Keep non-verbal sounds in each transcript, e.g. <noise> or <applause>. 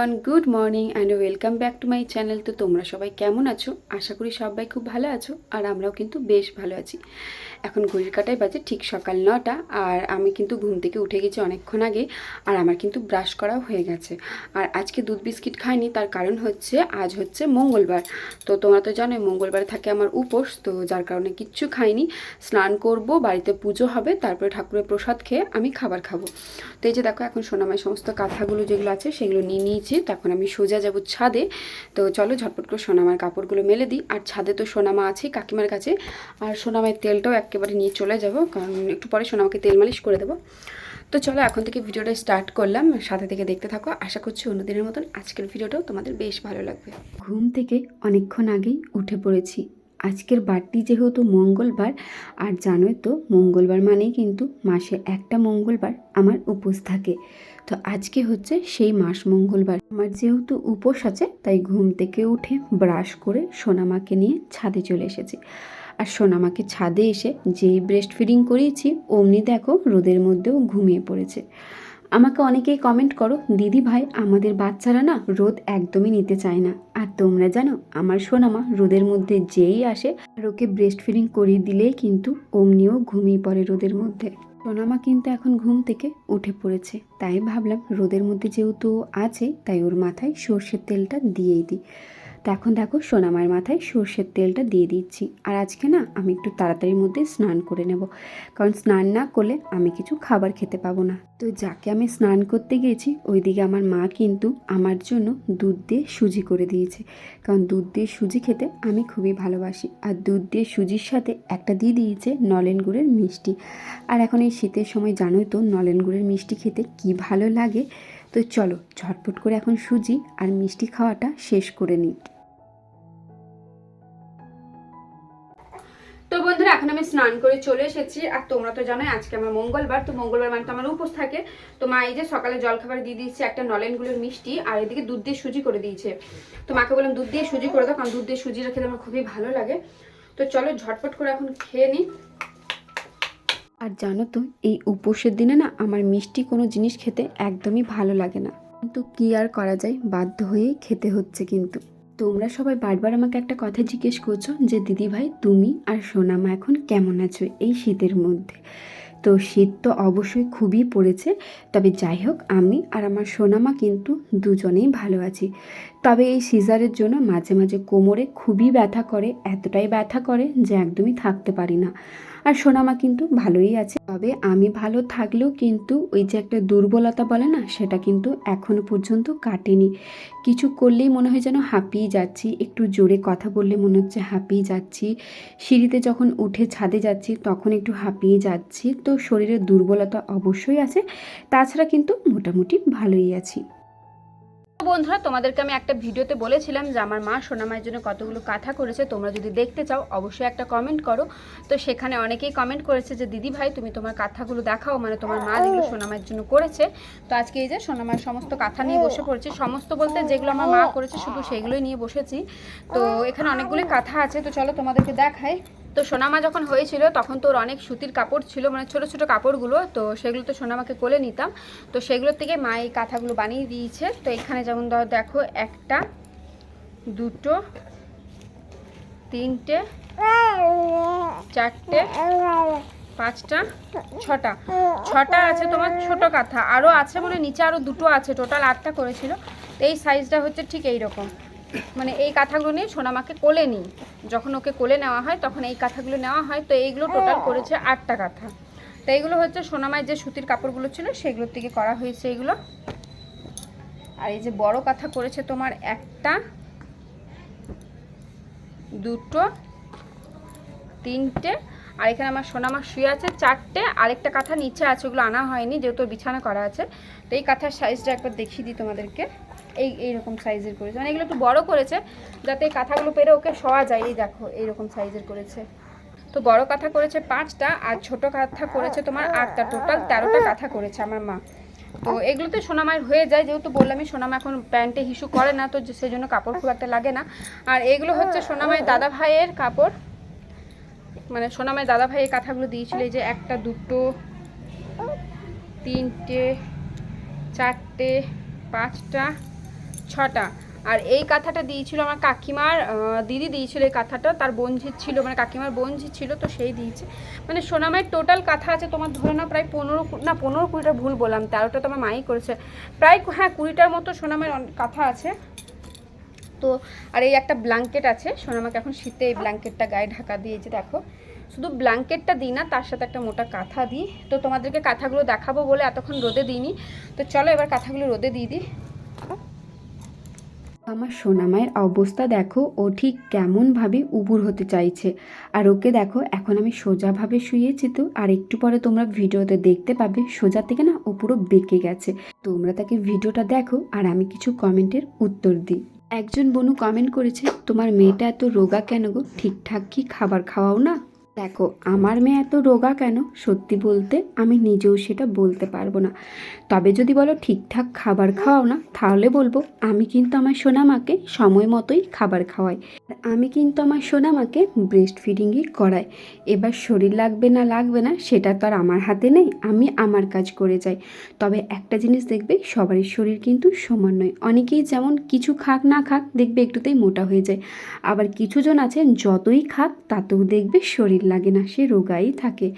Everyone good morning and welcome back to my channel তো তোমরা সবাই কেমন আছো? আশা করি সবাই খুব ভালো আছো আর আমরাও কিন্তু বেশ ভালো আছি। এখন ঘড়ির কাটায় বাজে ঠিক সকাল নটা আর আমি কিন্তু ঘুম থেকে উঠে গেছি অনেকক্ষণ আগে আর আমার কিন্তু ব্রাশ করাও হয়ে গেছে। আর আজকে দুধ বিস্কিট খাইনি, তার কারণ হচ্ছে আজ হচ্ছে মঙ্গলবার। তো তোমরা তো জানো মঙ্গলবার থাকে আমার উপোস, তো যার কারণে কিচ্ছু খাইনি। স্নান করব, বাড়িতে পুজো হবে, তারপরে ঠাকুরের প্রসাদ খেয়ে আমি খাবার খাব। তো এই যে দেখো, এখন সোনামায় সমস্ত কাঁথাগুলো যেগুলো আছে সেগুলো নিয়ে নিয়েছি। তখন আমি সোজা যাব ছাদে। তো চলো ঝটপট করে সোনামার কাপড়গুলো মেলে দিই। আর ছাদে তো সোনামা আছে, কাকিমার কাছে। আর সোনামায় তেলটাও একেবারে নিয়ে চলে যাব, কারণ একটু পরে সোনামাকে তেল মালিশ করে দেবো। তো চলো এখন থেকে ভিডিওটা স্টার্ট করলাম। সাথে থেকে দেখতে থাকো। আশা করছি অন্যদিনের মতন আজকের ভিডিওটাও তোমাদের বেশ ভালো লাগবে। ঘুম থেকে অনেকক্ষণ আগেই উঠে পড়েছি। আজকের বারটি যেহেতু মঙ্গলবার, আর জানোই তো, মঙ্গলবার মানেই কিন্তু মাসে একটা মঙ্গলবার আমার উপোস থাকে। তো আজকে হচ্ছে সেই মাস মঙ্গলবার। আমার যেহেতু উপোস আছে, তাই ঘুম থেকে উঠে ব্রাশ করে সোনামাকে নিয়ে ছাদে চলে এসেছি। আর সোনামাকে ছাদে এসে যেই ব্রেস্ট ফিডিং করিয়েছি, অমনি দেখো রোদের মধ্যেও ঘুমিয়ে পড়েছে। আমাকে অনেকেই কমেন্ট করো, দিদি ভাই, আমাদের বাচ্চারা না রোদ একদমই নিতে চায় না। আর তোমরা জানো, আমার সোনামা রোদের মধ্যে যেই আসে, আর ওকে ব্রেস্ট ফিডিং করিয়ে দিলেই কিন্তু অমনিও ঘুমিয়ে পড়ে রোদের মধ্যে। সোনামা কিন্তু এখন ঘুম থেকে উঠে পড়েছে। তাই ভাবলাম রোদের মধ্যে যেহেতু আছে, তাই ওর মাথায় সর্ষের তেলটা দিয়েই দিই। তো এখন দেখো সোনামায়ের মাথায় সর্ষের তেলটা দিয়ে দিচ্ছি। আর আজকে না, আমি একটু তাড়াতাড়ির মধ্যে স্নান করে নেব। কারণ স্নান না করলে আমি কিছু খাবার খেতে পাবো না। তো যাকে আমি স্নান করতে গিয়েছি ওইদিকে আমার মা কিন্তু আমার জন্য দুধ দিয়ে সুজি করে দিয়েছে। কারণ দুধ দিয়ে সুজি খেতে আমি খুবই ভালোবাসি। আর দুধ দিয়ে সুজির সাথে একটা দিয়ে দিয়েছে নলেন গুড়ের মিষ্টি। আর এখন এই শীতের সময়, জানোই তো নলেন গুড়ের মিষ্টি খেতে কি ভালো লাগে। তো চলো, ঝটপট করে এখন সুজি আর মিষ্টি খাওয়াটা শেষ করে নিই। তো বন্ধুরা, এখন আমি স্নান করে চলে এসেছি। আর তোমরা তো জানোই, আজকে আমার মঙ্গলবার, তো মঙ্গলবার মানে তো আমার উপোস থাকে। তো মা এই যে সকালে জলখাবার দিয়ে দিয়েছে একটা নলেন নলেনগুলোর মিষ্টি, আর এদিকে দুধ দিয়ে সুজি করে দিয়েছে। তো মাকে বললাম, দুধ দিয়ে সুজি করে দাও, কারণ দুধ দিয়ে সুজিটা খেতে আমার খুবই ভালো লাগে। তো চলো, ঝটপট করে এখন খেয়ে নিই। আর জানো তো, এই উপোসের দিনে না আমার মিষ্টি কোনো জিনিস খেতে একদমই ভালো লাগে না। কিন্তু কি আর করা যায়? বাধ্য হয়েই খেতে হচ্ছে কিন্তু। তোমরা সবাই বারবার আমাকে একটা কথা জিজ্ঞেস করছ যে দিদি ভাই তুমি আর সোনামা এখন কেমন আছো এই শীতের মধ্যে? তো শীত তো অবশ্যই খুবই পড়েছে, তবে যাই হোক, আমি আর আমার সোনামা কিন্তু দুজনেই ভালো আছি। তবে এই সিজারের জন্য মাঝে মাঝে কোমরে খুবই ব্যথা করে, এতটাই ব্যথা করে যে একদমই থাকতে পারি না। আর সোনামা কিন্তু ভালোই আছে। তবে আমি ভালো থাকলেও কিন্তু ওই যে একটা দুর্বলতা বলে না, সেটা কিন্তু এখনও পর্যন্ত কাটেনি। কিছু করলেই মনে হয় যেন হাঁপিয়ে যাচ্ছি, একটু জোরে কথা বললে মনে হচ্ছে হাঁপিয়ে যাচ্ছি। সিঁড়িতে যখন উঠে ছাদে যাচ্ছি, তখন একটু হাঁপিয়ে যাচ্ছি। তো শরীরের দুর্বলতা অবশ্যই আছে, তাছাড়া কিন্তু মোটামুটি ভালোই আছি। বন্ধুরা, তোমাদেরকে আমি একটা ভিডিওতে বলেছিলাম যে আমার মা সোনামায়ের জন্য কতগুলো কাঁথা করেছে। তোমরা যদি দেখতে চাও, অবশ্যই একটা কমেন্ট করো। তো সেখানে অনেকেই কমেন্ট করেছে যে, দিদি ভাই, তুমি তোমার কাঁথাগুলো দেখাও মানে তোমার মা যেগুলো সোনামায়ের জন্য করেছে। তো আজকে এই যে সোনামায়ের সমস্ত কাঁথা নিয়ে বসে পড়েছি। সমস্ত বলতে যেগুলো আমার মা করেছে, শুধু সেগুলোই নিয়ে বসেছি। তো এখানে অনেকগুলি কাঁথা আছে। তো চলো তোমাদেরকে দেখাই। তো সোনামা যখন হয়েছিল, তখন তোর অনেক সুতির কাপড় ছিল মানে ছোট ছোট কাপড়গুলো, তো সেগুলো তো সোনামাকে কোলে নিতাম। তো সেগুলোর থেকে মা এই কাঁথাগুলো বানিয়ে দিয়েছে। তো এখানে যেমন ধর, দেখো একটা, দুটো, তিনটে, চারটে, পাঁচটা, ছটা। ছটা আছে তোমার ছোট কাঁথা। আরও আছে মানে নিচে আরও দুটো আছে। টোটাল আটটা করেছিল। তো এই সাইজটা হচ্ছে ঠিক এই রকম মানে এই কাঁথাগুলো নিয়ে সোনামাকে কোলে নিই। যখন ওকে কোলে নেওয়া হয় তখন এই কাঁথাগুলো নেওয়া হয়। তো এইগুলো টোটাল করেছে আটটা কাঁথা। তো এইগুলো হচ্ছে সোনামায় যে সুতির কাপড়গুলো ছিল সেগুলোর থেকে করা হয়েছে এগুলো আর এই যে বড় কাঁথা করেছে তোমার একটা দুটো তিনটে আর এখানে আমার সোনামা শুয়ে আছে চারটে। আরেকটা কাঁথা নিচে আছে ওগুলো আনা হয়নি যেহেতু বিছানা করা আছে। তো এই কাঁথার সাইজটা একবার দেখিয়ে দিই তোমাদেরকে। এই, এইরকম সাইজের করেছে। মানে এগুলো একটু বড় করেছে, যাতে এই কাঁথাগুলো পেরে ওকে শোয়া যায়। এই দেখো, এইরকম সাইজের করেছে। তো বড় কাঁথা করেছে পাঁচটা, আর ছোট কাঁথা করেছে তোমার আটটা। টোটাল তেরোটা কাঁথা করেছে আমার মা। তো এগুলোতে সোনামায়ের হয়ে যায়, যেহেতু বললামই সোনামা এখন প্যান্টে হিসু করে না, তো সেই জন্য কাপড় খুব একটা লাগে না। আর এগুলো হচ্ছে সোনামায়ের দাদা ভাইয়ের কাপড়। মানে সোনামায়ের দাদা ভাই এই কাঁথাগুলো দিয়েছিল, এই যে একটা, দুটো, তিনটে, চারটে, পাঁচটা। ছটা। আর এই কাঁথাটা দিয়েছিল আমার কাকিমার দিদি দিয়েছিল এই কাঁথাটা, তার বোনঝির ছিল মানে কাকিমার বোনঝি ছিল, তো সেই দিয়েছে। মানে সোনামায়ের টোটাল কাঁথা আছে, তোমার ধরে নাও প্রায় পনেরো না, পনেরো কুড়িটা ভুল বললাম, তেরোটা তো আমার মাই করেছে। প্রায় হ্যাঁ কুড়িটার মতো সোনামায়ের অন- কাঁথা আছে। তো, আর এই একটা ব্ল্যাঙ্কেট আছে, সোনামাকে এখন শীতে এই ব্ল্যাঙ্কেটটা গায়ে ঢাকা দিয়েছে দেখো, শুধু ব্ল্যাঙ্কেটটা দিই না, তার সাথে একটা মোটা কাঁথা দিই। তো তোমাদেরকে কাঁথাগুলো দেখাবো বলে এতক্ষণ রোদে দিইনি। তো চলো এবার কাঁথাগুলো রোদে দিয়ে দিই। আমার সোনামায়ের অবস্থা দেখো, ও ঠিক কেমনভাবে উবুর হতে চাইছে। আর ওকে দেখো, এখন আমি সোজাভাবে শুয়েছি তো, আর একটু পরে তোমরা ভিডিওতে দেখতে পাবে, সোজা থেকে না ও পুরো বেঁকে গেছে। তোমরা তাকে ভিডিওটা দেখো, আর আমি কিছু কমেন্টের উত্তর দিই। একজন বনু কমেন্ট করেছে, তোমার মেয়েটা এত রোগা কেন গো? ঠিকঠাক কি খাবার খাওয়াও না? দেখো, আমার মেয়ে এত রোগা কেন? সত্যি বলতে আমি নিজেও সেটা বলতে পারব না। তবে যদি বলো ঠিকঠাক খাবার খাওয়াও না, তাহলে বলব আমি কিন্তু আমার সোনামাকে সময় মতোই খাবার খাওয়াই। আমি কিন্তু আমার সোনামাকে ব্রেস্ট ফিডিংই করাই। এবার শরীর লাগবে না লাগবে না, সেটা তো আর আমার হাতে নেই, আমি আমার কাজ করে যাই। তবে একটা জিনিস দেখবে, সবারই শরীর কিন্তু সমান নয়। অনেকেই যেমন কিছু খাক না খাক দেখবে একটুতেই মোটা হয়ে যায়। আবার কিছুজন আছেন, যতই খাক তাতেও দেখবে শরীর লাগে না, সে রোগাই থাকে।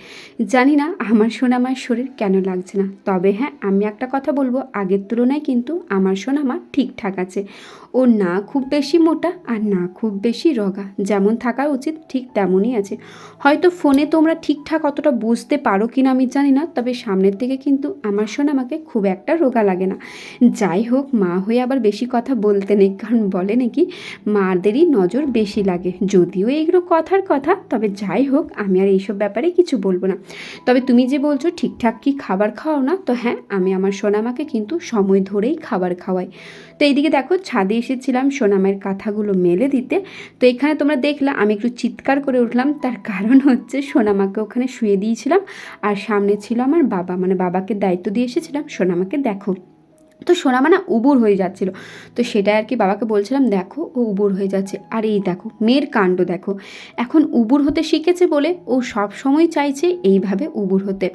জানি না আমার সোনামার শরীর কেন লাগছে না, তবে হ্যাঁ আমি একটা কথা বলব, আগের তুলনায় কিন্তু আমার সোনামা ঠিকঠাক আছে। ও না খুব বেশি মোটা আর না খুব বেশি রগা, যেমন থাকা উচিত ঠিক তেমনই আছে। হয়তো ফোনে তোমরা ঠিকঠাক অতটা বুঝতে পারো কি না আমি জানি না, তবে সামনের থেকে কিন্তু আমার সোনামাকে খুব একটা রোগা লাগে না। যাই হোক, মা হয়ে আবার বেশি কথা বলতে নেই, কারণ বলে নাকি মাদেরই নজর বেশি লাগে। যদিও এইগুলো কথার কথা, তবে যাই হোক। আমি আর এইসব ব্যাপারে কিছু বলব না। তবে তুমি যে বলছো ঠিকঠাক কি খাবার খাওয়াও না, তো হ্যাঁ আমি আমার সোনামাকে কিন্তু সময় ধরেই খাবার খাওয়াই। তো এইদিকে দেখো, ছাদে এসেছিলাম সোনামায়ের কাঁথাগুলো মেলে দিতে। তো এখানে তোমরা দেখলে, আমি একটু চিৎকার করে উঠলাম। তার কারণ হচ্ছে সোনামাকে ওখানে শুয়ে দিয়েছিলাম। আর সামনে ছিল আমার বাবা মানে বাবাকে দায়িত্ব দিয়ে এসেছিলাম, সোনামাকে দেখো। তো সোনামা না উবুর হয়ে যাচ্ছিল। তো সেটাই আর কি বাবাকে বলছিলাম, দেখো, ও উবুর হয়ে যাচ্ছে। আর এই দেখো, মেয়ের কাণ্ড দেখো। এখন উবুর হতে শিখেছে বলে ও সব সময় চাইছে এইভাবে উবুর হতে।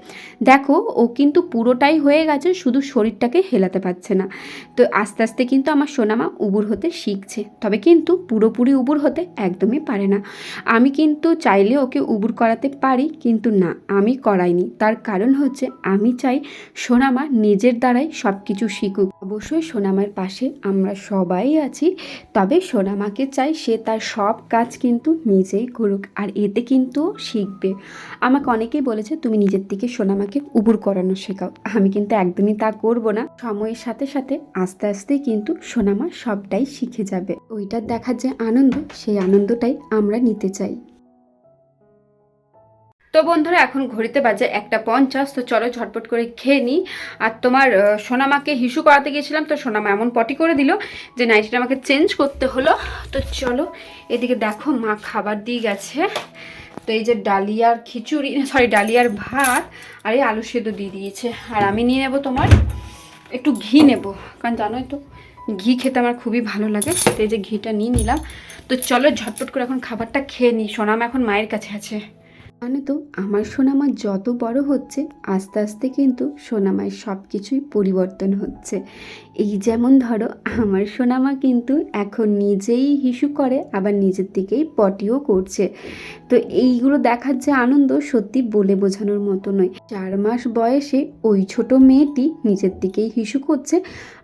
দেখো, ও কিন্তু পুরোটাই হয়ে গেছে, শুধু শরীরটাকে হেলাতে পারছে না। তো আস্তে আস্তে কিন্তু আমার সোনামা উবুর হতে শিখছে। তবে কিন্তু পুরোপুরি উবুর হতে একদমই পারে না। আমি কিন্তু চাইলে ওকে উবুর করাতে পারি, কিন্তু না, আমি করাইনি। তার কারণ হচ্ছে, আমি চাই সোনামা নিজের দ্বারাই সব কিছু শিখুক অবশ্যই সোনামার পাশে আমরা সবাই আছি। তবে সোনামাকে চাই সে তার সব কাজ কিন্তু নিজেই করুক আর এতে কিন্তু শিখবে। আমাকে অনেকেই বলেছে, তুমি নিজের থেকে সোনামাকে উবুর করানো শেখাও। আমি কিন্তু একদমই তা করব না। সময়ের সাথে সাথে আস্তে আস্তে কিন্তু সোনামা সবটাই শিখে যাবে। ওইটার দেখার যে আনন্দ, সেই আনন্দটাই আমরা নিতে চাই। তো বন্ধুরা, এখন ঘড়িতে বাজে একটা পঞ্চাশ, তো চলো ঝটপট করে খেয়ে নিই। আর তোমার সোনামাকে হিসু করাতে গিয়েছিলাম, তো সোনামা এমন পটি করে দিল যে নাইটিটা আমাকে চেঞ্জ করতে হলো। তো চলো, এদিকে দেখো মা খাবার দিয়ে গেছে। তো এই যে ডালিয়ার খিচুড়ি <laughs> সরি ডালিয়ার ভাত আর এই আলু সেদ্ধ দিয়ে দিয়েছে। আর আমি নিয়ে নেব তোমার, একটু ঘি নেব। কারণ জানোই তো, ঘি খেতে আমার খুবই ভালো লাগে, তো এই যে ঘিটা নিয়ে নিলাম। তো চলো ঝটপট করে এখন খাবারটা খেয়ে নিই। সোনামা এখন মায়ের কাছে আছে। মানে তো আমার সোনামা যত বড় হচ্ছে, আস্তে আস্তে কিন্তু সোনামায়ের সব কিছুই পরিবর্তন হচ্ছে। এই যেমন ধরো, আমার সোনামা কিন্তু এখন নিজেই হিসু করে, আবার নিজের দিকেই পটিও করছে। তো এইগুলো দেখার যে আনন্দ সত্যি বলে বোঝানোর মতো নয়। চার মাস বয়সে ওই ছোট মেয়েটি নিজের দিকেই হিসু করছে,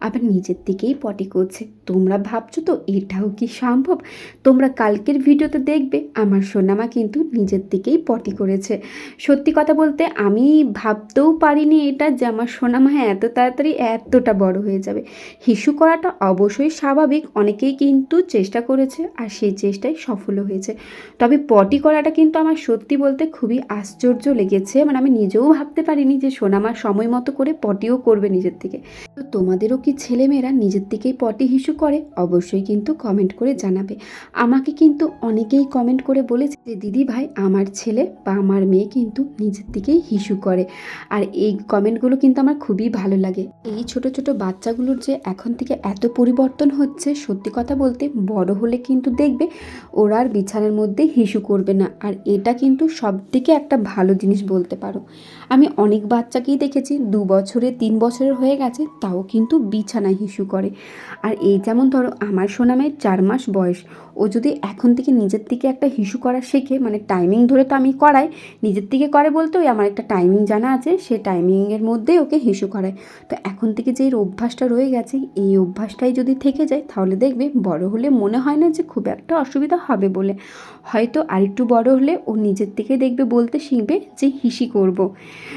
আবার নিজের দিকেই পটি করছে। তোমরা ভাবছ তো এটাও কি সম্ভব? তোমরা কালকের ভিডিওতে দেখবে, আমার সোনামা কিন্তু নিজের দিকেই পটি করেছে। সত্যি কথা বলতে আমি ভাবতেও পারিনি এটা যে আমার সোনামা এত তাড়াতাড়ি এতটা বড় হয়ে যাবে। হিসু করাটা অবশ্যই স্বাভাবিক, অনেকেই কিন্তু চেষ্টা করেছে আর সেই চেষ্টায় সফল হয়েছে। তবে পটি করাটা কিন্তু আমার সত্যি বলতে খুবই আশ্চর্য লেগেছে। মানে আমি নিজেও ভাবতে পারিনি যে সোনামা সময় মতো করে পটিও করবে নিজের থেকে। তো তোমাদেরও কি ছেলেমেয়েরা নিজের থেকেই পটি হিসু করে? অবশ্যই কিন্তু কমেন্ট করে জানাবে। আমাকে কিন্তু অনেকেই কমেন্ট করে বলেছে যে দিদি ভাই আমার ছেলে বা আমার মেয়ে কিন্তু নিজের থেকেই হিসু করে। আর এই কমেন্টগুলো কিন্তু আমার খুবই ভালো লাগে। এই ছোট ছোট বাচ্চাগুলোর যে এখন থেকে এত পরিবর্তন হচ্ছে, সত্যি কথা বলতে বড় হলে কিন্তু দেখবে ওরা আর বিছানার মধ্যে হিসু করবে না। আর এটা কিন্তু সব থেকে একটা ভালো জিনিস বলতে পারো। আমি অনেক বাচ্চাকেই দেখেছি, দু বছরে, তিন বছরের হয়ে গেছে, তাও কিন্তু বিছানায় হিসু করে। আর এই যেমন ধরো, আমার সোনামের চার মাস বয়স। ও যদি এখন থেকে নিজের থেকে একটা হিসু করা শেখে মানে টাইমিং ধরে তো আমি করাই, নিজের থেকে করে বলতে ওই আমার একটা টাইমিং জানা আছে, সে টাইমিংয়ের মধ্যেই ওকে হিসু করায়। তো এখন থেকে যে এর অভ্যাসটা রয়ে গেছে, এই অভ্যাসটাই যদি থেকে যায়, তাহলে দেখবে বড় হলে মনে হয় না যে খুব একটা অসুবিধা হবে বলে। হয়তো আরেকটু বড় হলে ও নিজের থেকে দেখবে, বলতে শিখবে যে হিসি করব।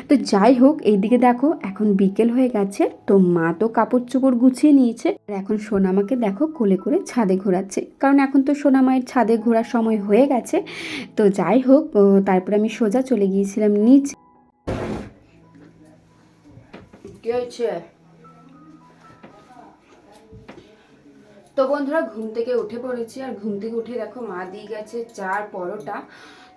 তো যাই হোক, এইদিকে দেখো, এখন বিকেল হয়ে গেছে, তো মা তো কাপড় চোপড় গুছিয়ে নিয়েছে। আর এখন সোনামাকে দেখো কোলে করে ছাদে ঘোরাচ্ছে। কারণ এখন তো সোনামায়ের ছাদে ঘোরার সময় হয়ে গেছে। তো যাই হোক তারপরে আমি সোজা চলে গিয়েছিলাম নিচ। তো বন্ধুরা, ঘুম থেকে উঠে পড়েছি আর ঘুম থেকে উঠে দেখো মা দিয়ে গেছে চার পরোটা।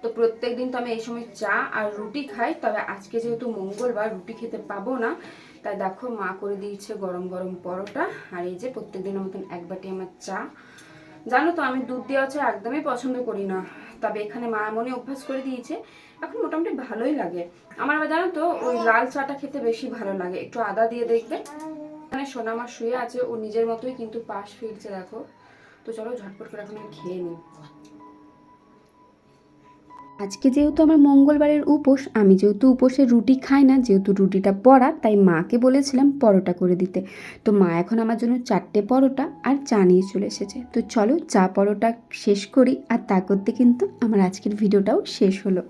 তো প্রত্যেক দিন তো আমি এই সময় চা আর রুটি খাই, তবে আজকে যেহেতু মঙ্গলবার রুটি খেতে পাবো না, তাই দেখো মা করে দিয়েছে গরম গরম পরোটা। আর এই যে প্রত্যেক দিনের মতন এক বাটি আমার চা। জানো তো, আমি দুধ দেওয়া চা একদমই পছন্দ করি না। তবে এখানে মা মনে অভ্যাস করে দিয়েছে, এখন মোটামুটি ভালোই লাগে। আমার আবার জানো তো, ওই লাল চাটা খেতে বেশি ভালো লাগে। একটু আদা দিয়ে দেখবে। এখানে সোনা আমার শুয়ে আছে, ও নিজের মতোই কিন্তু পাশ ফিরছে, দেখো। তো চলো ঝটপট করে এখন আমি খেয়ে নিই। আজকে যেহেতু আমার মঙ্গলবারের উপোস, আমি যেহেতু উপোসে রুটি খাই না, যেহেতু রুটিটা পরা তাই মাকে বলেছিলাম পরোটা করে দিতে। তো মা এখন আমার জন্য চারটে পরোটা আর চা নিয়ে চলে এসেছে। তো চলো চা পরোটা শেষ করি আর তা করতে কিন্তু আমার আজকের ভিডিওটাও শেষ হলো।